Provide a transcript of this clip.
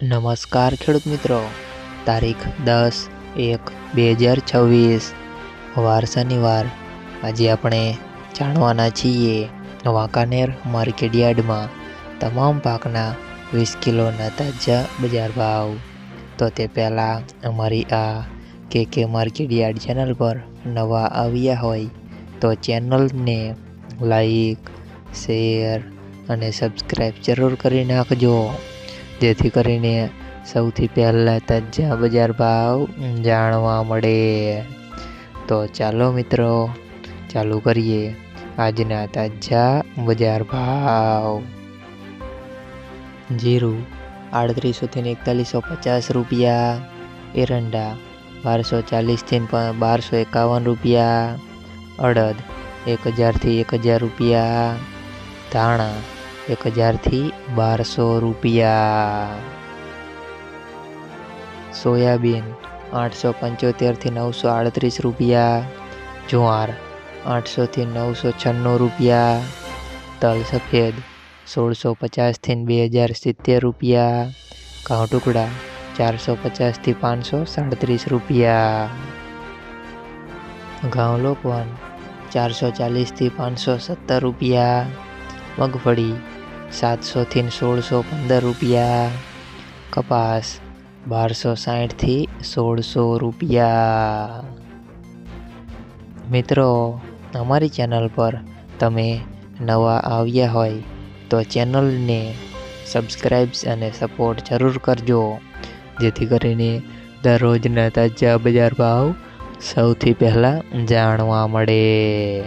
નમસ્કાર ખેડૂત મિત્રો. તારીખ દસ એક બે હજાર છવ્વીસ. વાર શનિવાર. આજે આપણે જાણવાના છીએ વાંકાનેર માર્કેટ યાર્ડમાં તમામ પાકના વીસ કિલોના તાજા બજાર ભાવ. તો તે પહેલાં અમારી આ કે કે માર્કેટ યાર્ડ ચેનલ પર નવા આવ્યા હોય તો ચેનલને લાઈક, શેર અને સબસ્ક્રાઈબ જરૂર કરી નાખજો. જેથી કરીને સૌથી પહેલાં તાજા બજાર ભાવ જાણવા મળે. તો ચાલો મિત્રો, ચાલુ કરીએ આજના તાજા બજાર ભાવ. જીરું આડત્રીસોથી એકતાલીસો પચાસ રૂપિયા, એરંડા બારસો ચાલીસથી બારસો એકાવન રૂપિયા, અડદ એક હજારથી એક હજાર રૂપિયા, ધાણા એક હજારથી બારસો રૂપિયા સોયાબીન આઠસો પંચોતેરથી નવસો આડત્રીસ રૂપિયા જુવાર આઠસોથી નવસો છન્નું રૂપિયા તલ સફેદ સોળસો પચાસથી બે હજાર સિત્તેર રૂપિયા ઘઉં ટુકડા ચારસો પચાસથી પાંચસો સાડત્રીસ રૂપિયા ઘઉં લોકવન ચારસો ચાલીસથી પાંચસો સત્તર રૂપિયા મગફળી સાતસોથી સોળસો પંદર રૂપિયા. કપાસ, બારસો સાઠથી સોળસો રૂપિયા. મિત્રો, અમારી ચેનલ પર તમે નવા આવ્યા હોય તો ચેનલને સબસ્ક્રાઈબ્સ અને સપોર્ટ જરૂર કરજો, જેથી કરીને દરરોજના તાજા બજાર ભાવ સૌથી પહેલાં જાણવા મળે.